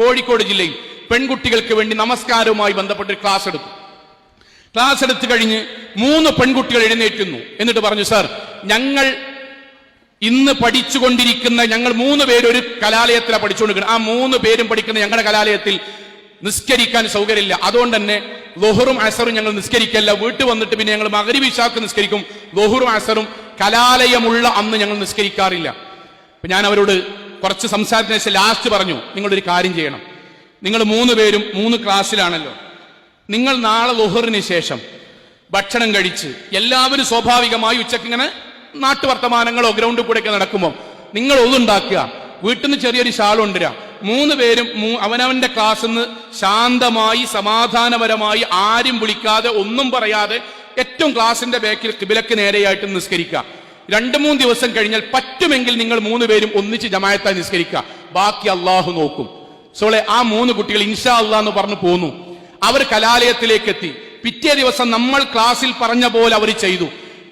കോഴിക്കോട് ജില്ലയിൽ പെൺകുട്ടികൾക്ക് വേണ്ടി നമസ്കാരവുമായി ബന്ധപ്പെട്ട് ക്ലാസ് എടുത്തു. ക്ലാസ് എടുത്തു കഴിഞ്ഞ് മൂന്ന് പെൺകുട്ടികൾ എഴുന്നേറ്റുന്നു എന്നിട്ട് പറഞ്ഞു സാർ ഞങ്ങൾ ഇന്ന് പഠിച്ചുകൊണ്ടിരിക്കുന്ന ഞങ്ങൾ മൂന്ന് പേര് ഒരു കലാലയത്തിലാണ് പഠിച്ചുകൊണ്ടിരിക്കുന്നത്. ആ മൂന്ന് പേരും പഠിക്കുന്ന ഞങ്ങളുടെ കലാലയത്തിൽ നിസ്കരിക്കാൻ സൗകര്യമില്ല. അതുകൊണ്ട് തന്നെ ലൊഹറും അസറും ഞങ്ങൾ നിസ്കരിക്കല്ല. വീട്ടിൽ വന്നിട്ട് പിന്നെ ഞങ്ങൾ മകരി വിശാക്ക് നിസ്കരിക്കും. ലൊഹറും അസറും കലാലയമുള്ള അന്ന് ഞങ്ങൾ നിസ്കരിക്കാറില്ല. ഞാൻ അവരോട് കുറച്ച് സംസാരത്തിന് ശേഷം ലാസ്റ്റ് പറഞ്ഞു നിങ്ങളൊരു കാര്യം ചെയ്യണം. നിങ്ങൾ മൂന്ന് പേരും മൂന്ന് ക്ലാസ്സിലാണല്ലോ നിങ്ങൾ നാളെ ലുഹറിന് ശേഷം ഭക്ഷണം കഴിച്ച് എല്ലാവരും സ്വാഭാവികമായി ഉച്ചയ്ക്ക് ഇങ്ങനെ നാട്ടുവർത്തമാനങ്ങളോ ഗ്രൗണ്ടിൽ കൂടെയൊക്കെ നടക്കുമ്പോൾ നിങ്ങൾ ഒതുണ്ടാക്കുക. വീട്ടിൽ നിന്ന് ചെറിയൊരു ഷാൾ കൊണ്ടുവരാം മൂന്ന് പേരും അവനവന്റെ ക്ലാസ്സിൽ നിന്ന് ശാന്തമായി സമാധാനപരമായി ആരും വിളിക്കാതെ ഒന്നും പറയാതെ ഏറ്റവും ക്ലാസിന്റെ ബാക്കിൽ കിബിലക്ക് നേരെയായിട്ട് നിസ്കരിക്കുക. രണ്ടു മൂന്ന് ദിവസം കഴിഞ്ഞാൽ പറ്റുമെങ്കിൽ നിങ്ങൾ മൂന്ന് പേരും ഒന്നിച്ച് ജമായത്തായി നിസ്കരിക്കുക. ബാക്കി അള്ളാഹു നോക്കും. സോളെ ആ മൂന്ന് കുട്ടികൾ ഇൻഷാ അള്ളാ എന്ന് പറഞ്ഞു പോന്നു. അവർ കലാലയത്തിലേക്ക് എത്തി പിറ്റേ ദിവസം നമ്മൾ ക്ലാസ്സിൽ പറഞ്ഞ പോലെ അവർ ചെയ്തു.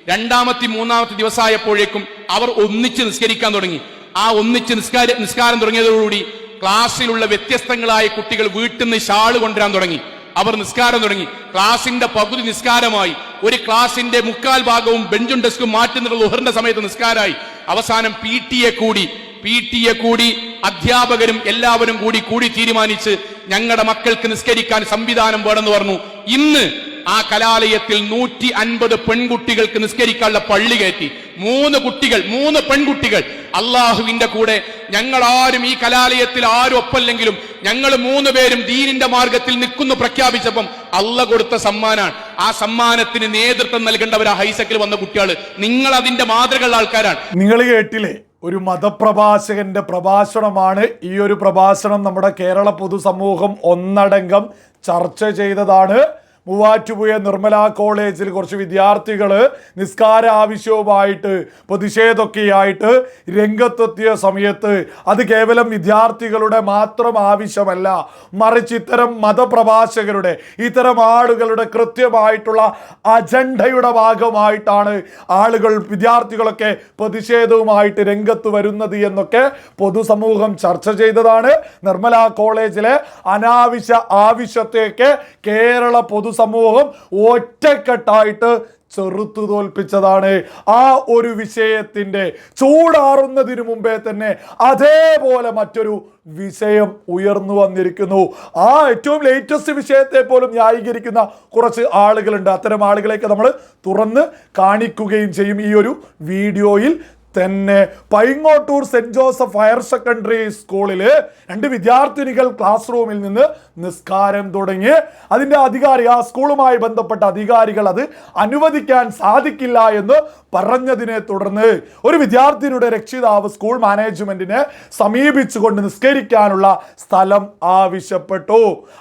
രണ്ടാമത്തെ മൂന്നാമത്തെ ദിവസമായപ്പോഴേക്കും അവർ ഒന്നിച്ച് നിസ്കരിക്കാൻ തുടങ്ങി. ആ ഒന്നിച്ച് നിസ്കാര നിസ്കാരം തുടങ്ങിയതോടുകൂടി ക്ലാസ്സിലുള്ള വ്യത്യസ്തങ്ങളായ കുട്ടികൾ വീട്ടിൽ നിന്ന് ഷാൾ കൊണ്ടുവരാൻ തുടങ്ങി. അവർ നിസ്കാരം തുടങ്ങി. ക്ലാസിന്റെ പകുതി നിസ്കാരമായി. ഒരു ക്ലാസിന്റെ മുക്കാൽ ഭാഗവും ബെഞ്ചും ഡെസ്കും മാറ്റുന്നുള്ള ഉഹറിന്റെ സമയത്ത് നിസ്കാരമായി. അവസാനം പി കൂടി. പി കൂടി. അധ്യാപകരും എല്ലാവരും കൂടി കൂടി തീരുമാനിച്ച് ഞങ്ങളുടെ മക്കൾക്ക് നിസ്കരിക്കാൻ സംവിധാനം വേണമെന്ന് പറഞ്ഞു. ഇന്ന് ആ കലാലയത്തിൽ നൂറ്റി അൻപത് പെൺകുട്ടികൾക്ക് നിസ്കരിക്കാനുള്ള പള്ളി കയറ്റി. മൂന്ന് കുട്ടികൾ മൂന്ന് പെൺകുട്ടികൾ. അള്ളാഹുവിന്റെ കൂടെ ഞങ്ങൾ ആരും ഈ കലാലയത്തിൽ ആരും ഒപ്പല്ലെങ്കിലും ഞങ്ങൾ മൂന്ന് പേരും ദീനിന്റെ മാർഗത്തിൽ നിൽക്കുന്നു പ്രഖ്യാപിച്ചപ്പം അള്ള കൊടുത്ത സമ്മാനാണ്. ആ സമ്മാനത്തിന് നേതൃത്വം നൽകേണ്ടവർ ആ ഹൈസക്കിൽ വന്ന കുട്ടികൾ നിങ്ങൾ അതിന്റെ മാതൃകയുള്ള ആൾക്കാരാണ്. നിങ്ങൾ കേട്ടില്ലേ? ഒരു മതപ്രഭാഷകന്റെ പ്രഭാഷണമാണ് ഈ ഒരു പ്രഭാഷണം നമ്മുടെ കേരള പൊതുസമൂഹം ഒന്നടങ്കം ചർച്ച ചെയ്തതാണ്. മൂവാറ്റുപുഴ നിർമ്മല കോളേജിൽ കുറച്ച് വിദ്യാർത്ഥികൾ നിസ്കാര ആവശ്യവുമായിട്ട് പ്രതിഷേധമൊക്കെയായിട്ട് രംഗത്തെത്തിയ സമയത്ത് അത് കേവലം വിദ്യാർത്ഥികളുടെ മാത്രം ആവശ്യമല്ല മറിച്ച് ഇത്തരം മതപ്രഭാഷകരുടെ ഇത്തരം ആളുകളുടെ കൃത്യമായിട്ടുള്ള അജണ്ടയുടെ ഭാഗമായിട്ടാണ് ആളുകൾ വിദ്യാർത്ഥികളൊക്കെ പ്രതിഷേധവുമായിട്ട് രംഗത്ത് വരുന്നത് എന്നൊക്കെ പൊതുസമൂഹം ചർച്ച ചെയ്തതാണ്. നിർമ്മല കോളേജിലെ അനാവശ്യ ആവശ്യത്തെയൊക്കെ കേരള പൊതുസമൂഹം ഒറ്റക്കെട്ടായിട്ട് ചെറുത്തു തോൽപ്പിച്ചതാണ് ആ ഒരു വിഷയത്തിന്റെ ചൂടാറുന്നതിനു മുമ്പേ തന്നെ അതേപോലെ മറ്റൊരു വിഷയം ഉയർന്നു വന്നിരിക്കുന്നു. ആ ഏറ്റവും ലേറ്റസ്റ്റ് വിഷയത്തെ പോലും ന്യായീകരിക്കുന്ന കുറച്ച് ആളുകളുണ്ട്. അത്തരം ആളുകളെയൊക്കെ നമ്മൾ തുറന്ന് കാണിക്കുകയും ചെയ്യും ഈ ഒരു വീഡിയോയിൽ. തന്നെ Paingottoor Saint Joseph higher secondary സ്കൂളിൽ രണ്ട് വിദ്യാർത്ഥിനികൾ ക്ലാസ് റൂമിൽ നിന്ന് നിസ്കാരം തുടങ്ങി. അതിന്റെ അധികാരി ആ സ്കൂളുമായി ബന്ധപ്പെട്ട അധികാരികൾ അത് അനുവദിക്കാൻ സാധിക്കില്ല എന്ന് പറഞ്ഞതിനെ തുടർന്ന് ഒരു വിദ്യാർത്ഥിനിയുടെ രക്ഷിതാവ് സ്കൂൾ മാനേജ്മെന്റിനെ സമീപിച്ചുകൊണ്ട് നിസ്കരിക്കാനുള്ള സ്ഥലം ആവശ്യപ്പെട്ടു.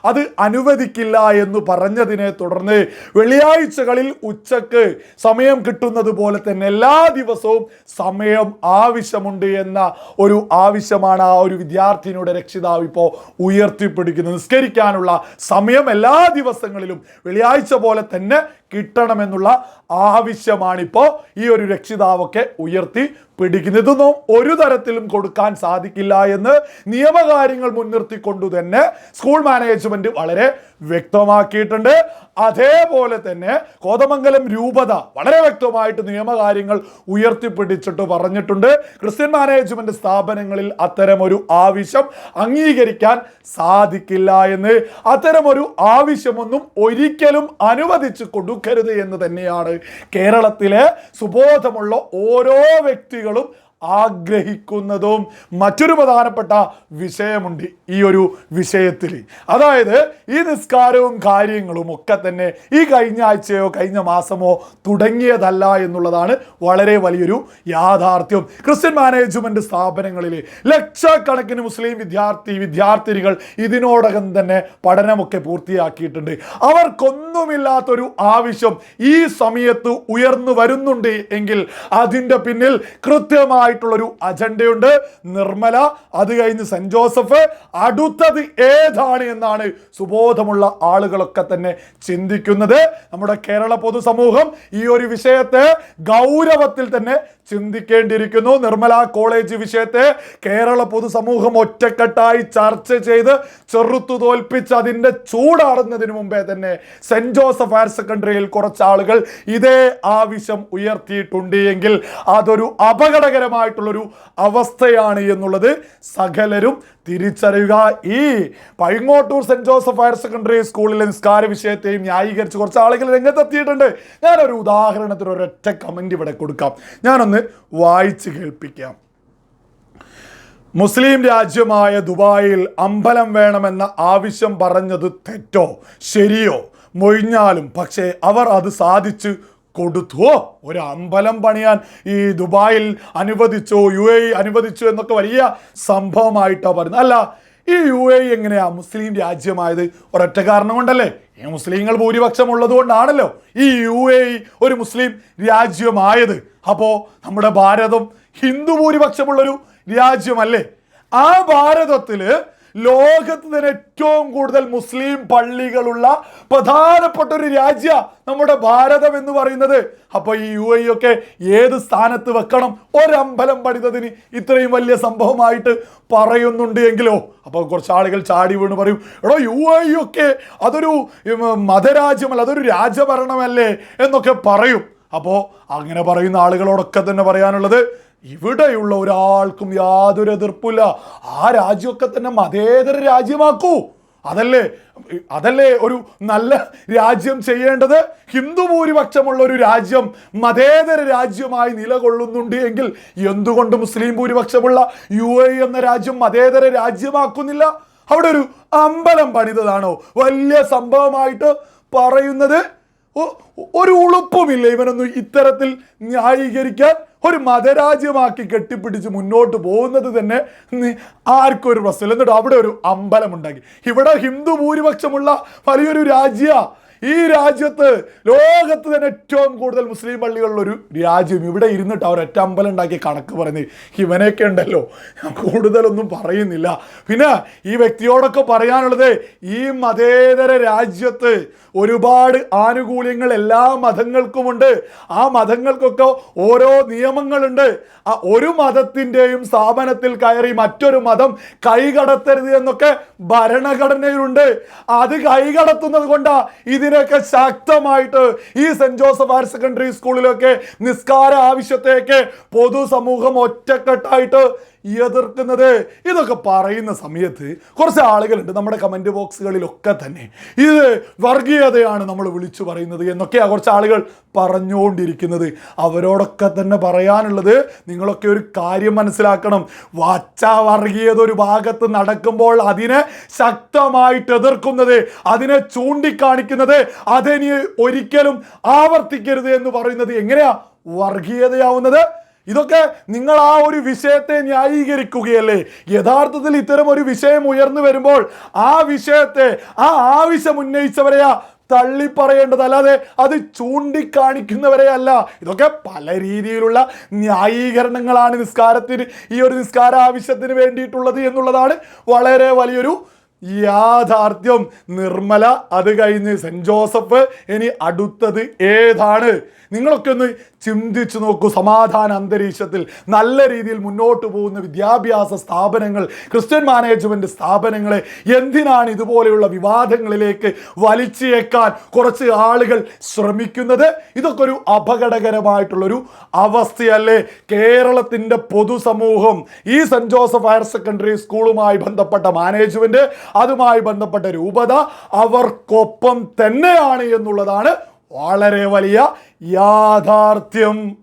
അത് അനുവദിക്കില്ല എന്ന് പറഞ്ഞതിനെ തുടർന്ന് വെള്ളിയാഴ്ചകളിൽ ഉച്ചയ്ക്ക് സമയം കിട്ടുന്നത് പോലെ തന്നെ എല്ലാ ദിവസവും സമയം ആവശ്യമുണ്ട് എന്ന ഒരു ആവശ്യമാണ് ആ ഒരു വിദ്യാർത്ഥിനിയുടെ രക്ഷിതാവ് ഇപ്പോൾ ഉയർത്തിപ്പിടിക്കുന്നത്. നിസ്കരിക്കാനുള്ള സമയം എല്ലാ ദിവസങ്ങളിലും വെള്ളിയാഴ്ച പോലെ തന്നെ കിട്ടണമെന്നുള്ള ആവശ്യമാണിപ്പോൾ ഈ ഒരു രക്ഷിതാവൊക്കെ ഉയർത്തി പിടിക്കുന്നത് ഇതൊന്നും ഒരു തരത്തിലും കൊടുക്കാൻ സാധിക്കില്ല എന്ന് നിയമകാര്യങ്ങൾ മുൻനിർത്തിക്കൊണ്ടു തന്നെ സ്കൂൾ മാനേജ്മെന്റ് വളരെ വ്യക്തമാക്കിയിട്ടുണ്ട്. അതേപോലെ തന്നെ കോതമംഗലം രൂപത വളരെ വ്യക്തമായിട്ട് നിയമകാര്യങ്ങൾ ഉയർത്തിപ്പിടിച്ചിട്ട് പറഞ്ഞിട്ടുണ്ട്. ക്രിസ്ത്യൻ മാനേജ്മെന്റ് സ്ഥാപനങ്ങളിൽ അത്തരമൊരു ആവശ്യം അംഗീകരിക്കാൻ സാധിക്കില്ല എന്ന്. അത്തരമൊരു ആവശ്യമൊന്നും ഒരിക്കലും അനുവദിച്ചു കൊടുക്കരുത് എന്ന് തന്നെയാണ് കേരളത്തിലെ സുബോധമുള്ള ഓരോ വ്യക്തികളും ആഗ്രഹിക്കുന്നതും മറ്റൊരു പ്രധാനപ്പെട്ട വിഷയമുണ്ട് ഈ ഒരു വിഷയത്തിൽ. അതായത് ഈ നിസ്കാരവും കാര്യങ്ങളും ഒക്കെ തന്നെ ഈ കഴിഞ്ഞ ആഴ്ചയോ കഴിഞ്ഞ മാസമോ തുടങ്ങിയതല്ല എന്നുള്ളതാണ് വളരെ വലിയൊരു യാഥാർത്ഥ്യം. ക്രിസ്ത്യൻ മാനേജ്മെന്റ് സ്ഥാപനങ്ങളിൽ ലക്ഷക്കണക്കിന് മുസ്ലിം വിദ്യാർത്ഥി വിദ്യാർത്ഥിനികൾ ഇതിനോടകം തന്നെ പഠനമൊക്കെ പൂർത്തിയാക്കിയിട്ടുണ്ട്. അവർക്കൊന്നുമില്ലാത്തൊരു ആവശ്യം ഈ സമയത്ത് ഉയർന്നു വരുന്നുണ്ട് എങ്കിൽ അതിന്റെ പിന്നിൽ കൃത്യമായിട്ടുള്ളൊരു അജണ്ടയുണ്ട്. നിർമ്മല അത് കഴിഞ്ഞ് സെന്റ് ജോസഫ്. അടുത്തത് ഏതാണ് എന്നാണ് സുബോധമുള്ള ആളുകളൊക്കെ തന്നെ ചിന്തിക്കുന്നത്. നമ്മുടെ കേരള പൊതുസമൂഹം ഈ ഒരു വിഷയത്തെ ഗൗരവത്തിൽ തന്നെ ചിന്തിക്കേണ്ടിയിരിക്കുന്നു. നിർമ്മല കോളേജ് വിഷയത്തെ കേരള പൊതുസമൂഹം ഒറ്റക്കെട്ടായി ചർച്ച ചെയ്ത് ചെറുത്തു തോൽപ്പിച്ച് അതിന്റെ ചൂടാറുന്നതിന് മുമ്പേ തന്നെ സെന്റ് ജോസഫ് ഹയർ സെക്കൻഡറിയിൽ കുറച്ച് ആളുകൾ ഇതേ ആവശ്യം ഉയർത്തിയിട്ടുണ്ട് എങ്കിൽ അതൊരു അപകടകരമായിട്ടുള്ളൊരു അവസ്ഥയാണ് എന്നുള്ളത് സകലരും തിരിച്ചറിയുക. ഈ Paingottoor Saint Joseph higher secondary സ്കൂളിലെ നിസ്കാര വിഷയത്തെയും ന്യായീകരിച്ച് കുറച്ച് ആളുകൾ രംഗത്തെത്തിയിട്ടുണ്ട്. ഞാനൊരു ഉദാഹരണത്തിന് ഒരൊറ്റ കമന്റ് ഇവിടെ കൊടുക്കാം. ഞാനൊന്ന് വായിച്ച് കേൾപ്പിക്കാം. മുസ്ലിം രാജ്യമായ ദുബായിൽ അമ്പലം വേണമെന്ന ആവശ്യം പറഞ്ഞത് തെറ്റോ? ശരിയോ? മൊഴിഞ്ഞാലും പക്ഷേ അവർ അത് സാധിച്ചു കൊടുത്തുവോ? ഒരു അമ്പലം പണിയാൻ ഈ ദുബായിൽ അനുവദിച്ചോ യു എ അനുവദിച്ചോ എന്നൊക്കെ വലിയ സംഭവമായിട്ടാണ് പറയുന്നത്. അല്ല ഈ യു എ എങ്ങനെയാ മുസ്ലിം രാജ്യമായത്? ഒരൊറ്റ കാരണം കൊണ്ടല്ലേ? ഈ മുസ്ലിങ്ങൾ ഭൂരിപക്ഷം ഉള്ളത് കൊണ്ടാണല്ലോ ഈ യു എ ഒരു മുസ്ലിം രാജ്യമായത്. അപ്പോൾ നമ്മുടെ ഭാരതം ഹിന്ദു ഭൂരിപക്ഷമുള്ളൊരു രാജ്യമല്ലേ? ആ ഭാരതത്തിൽ ലോകത്ത് തന്നെ ഏറ്റവും കൂടുതൽ മുസ്ലിം പള്ളികളുള്ള പ്രധാനപ്പെട്ട ഒരു രാജ്യ നമ്മുടെ ഭാരതം എന്ന് പറയുന്നത്. അപ്പൊ ഈ യു എ ഒക്കെ ഏത് സ്ഥാനത്ത് വെക്കണം? ഒരമ്പലം പണിതതിന് ഇത്രയും വലിയ സംഭവമായിട്ട് പറയുന്നുണ്ട് എങ്കിലോ. അപ്പോൾ കുറച്ച് ആളുകൾ ചാടി വീണ് പറയും എടോ യു എ ഒക്കെ അതൊരു മതരാജ്യമല്ല അതൊരു രാജഭരണമല്ലേ? എന്നൊക്കെ പറയും. അപ്പോൾ അങ്ങനെ പറയുന്ന ആളുകളോടൊക്കെ തന്നെ പറയാനുള്ളത് ഇവിടെയുള്ള ഒരാൾക്കും യാതൊരു എതിർപ്പില്ല ആ രാജ്യമൊക്കെ തന്നെ മതേതര രാജ്യമാക്കൂ. അതല്ലേ അതല്ലേ ഒരു നല്ല രാജ്യം ചെയ്യേണ്ടത്? ഹിന്ദു ഭൂരിപക്ഷമുള്ള ഒരു രാജ്യം മതേതര രാജ്യമായി നിലകൊള്ളുന്നുണ്ട് എങ്കിൽ എന്തുകൊണ്ട് മുസ്ലിം ഭൂരിപക്ഷമുള്ള യു എ എന്ന രാജ്യം മതേതര രാജ്യമാക്കുന്നില്ല? അവിടെ ഒരു അമ്പലം പണിതതാണോ? വലിയ സംഭവമായിട്ട് പറയുന്നത് ഒരു ഉളുപ്പുമില്ല ഇവനൊന്നും ഇത്തരത്തിൽ ന്യായീകരിക്കാൻ. ഒരു മതരാജ്യമാക്കി കെട്ടിപ്പിടിച്ച് മുന്നോട്ട് പോകുന്നത് തന്നെ ആർക്കൊരു പ്രശ്നമില്ല എന്നിട്ട് അവിടെ ഒരു അമ്പലം ഉണ്ടാക്കി ഇവിടെ ഹിന്ദു ഭൂരിപക്ഷമുള്ള വലിയൊരു രാജ്യ. ഈ രാജ്യത്ത് ലോകത്ത് തന്നെ ഏറ്റവും കൂടുതൽ മുസ്ലിം പള്ളികളുള്ള ഒരു രാജ്യം. ഇവിടെ ഇരുന്നിട്ട് അവർ ഒറ്റ അമ്പലം ഉണ്ടാക്കിയ കണക്ക് പറഞ്ഞ് ഇവനൊക്കെ ഉണ്ടല്ലോ. ഞാൻ കൂടുതലൊന്നും പറയുന്നില്ല. പിന്നെ ഈ വ്യക്തിയോടൊക്കെ പറയാനുള്ളത് ഈ മതേതര രാജ്യത്ത് ഒരുപാട് ആനുകൂല്യങ്ങൾ എല്ലാ മതങ്ങൾക്കുമുണ്ട്. ആ മതങ്ങൾക്കൊക്കെ ഓരോ നിയമങ്ങളുണ്ട്. ആ ഒരു മതത്തിന്റെയും സ്ഥാപനത്തിൽ കയറി മറ്റൊരു മതം കൈകടത്തരുത് എന്നൊക്കെ ഭരണഘടനയിലുണ്ട്. അത് കൈകടത്തുന്നത് കൊണ്ടാ ഇതിനൊക്കെ ശക്തമായിട്ട് ഈ സെന്റ് ജോസഫ് ഹയർ സെക്കൻഡറി സ്കൂളിലൊക്കെ നിസ്കാര ആവശ്യത്തെയൊക്കെ പൊതുസമൂഹം ഒറ്റക്കെട്ടായിട്ട് എതിർക്കുന്നത്. ഇതൊക്കെ പറയുന്ന സമയത്ത് കുറച്ച് ആളുകളുണ്ട് നമ്മുടെ കമന്റ് ബോക്സുകളിലൊക്കെ തന്നെ. ഇത് വർഗീയതയാണ് നമ്മൾ വിളിച്ചു പറയുന്നത് എന്നൊക്കെയാണ് കുറച്ച് ആളുകൾ പറഞ്ഞുകൊണ്ടിരിക്കുന്നത്. അവരോടൊക്കെ തന്നെ പറയാനുള്ളത് നിങ്ങളൊക്കെ ഒരു കാര്യം മനസ്സിലാക്കണം. വച്ച വർഗീയത ഒരു ഭാഗത്ത് നടക്കുമ്പോൾ അതിനെ ശക്തമായിട്ട് എതിർക്കുന്നത് അതിനെ ചൂണ്ടിക്കാണിക്കുന്നത് അതിനി ഒരിക്കലും ആവർത്തിക്കരുത് എന്ന് പറയുന്നത് എങ്ങനെയാ? വർഗീയതയാവുന്നത് ഇതൊക്കെ നിങ്ങൾ ആ ഒരു വിഷയത്തെ ന്യായീകരിക്കുകയല്ലേ? യഥാർത്ഥത്തിൽ ഇത്തരം ഒരു വിഷയം ഉയർന്നു വരുമ്പോൾ ആ വിഷയത്തെ ആ ആവശ്യം ഉന്നയിച്ചവരെയാ തള്ളിപ്പറയേണ്ടത് അല്ലാതെ അത് ചൂണ്ടിക്കാണിക്കുന്നവരെ അല്ല ഇതൊക്കെ പല രീതിയിലുള്ള ന്യായീകരണങ്ങളാണ് നിസ്കാരത്തിന് ഈ ഒരു നിസ്കാര ആവശ്യത്തിന് വേണ്ടിയിട്ടുള്ളത് എന്നുള്ളതാണ് വളരെ വലിയൊരു യാഥാർത്ഥ്യം. നിർമ്മല അത് കഴിഞ്ഞ് സെന്റ് ജോസഫ് ഇനി അടുത്തത് ഏതാണ്? നിങ്ങളൊക്കെ ഒന്ന് ചിന്തിച്ചു നോക്കൂ സമാധാന അന്തരീക്ഷത്തിൽ. നല്ല രീതിയിൽ മുന്നോട്ട് പോകുന്ന വിദ്യാഭ്യാസ സ്ഥാപനങ്ങൾ ക്രിസ്ത്യൻ മാനേജ്മെന്റ് സ്ഥാപനങ്ങളെ എന്തിനാണ് ഇതുപോലെയുള്ള വിവാദങ്ങളിലേക്ക് വലിച്ചേക്കാൻ കുറച്ച് ആളുകൾ ശ്രമിക്കുന്നത്? ഇതൊക്കെ ഒരു അപകടകരമായിട്ടുള്ളൊരു അവസ്ഥയല്ലേ? കേരളത്തിന്റെ പൊതുസമൂഹം ഈ സെന്റ് ജോസഫ് ഹയർ സെക്കൻഡറി സ്കൂളുമായി ബന്ധപ്പെട്ട മാനേജ്മെന്റ് അതുമായി ബന്ധപ്പെട്ട രൂപത അവർക്കൊപ്പം തന്നെയാണ് എന്നുള്ളതാണ് വളരെ വലിയ യാഥാർത്ഥ്യം.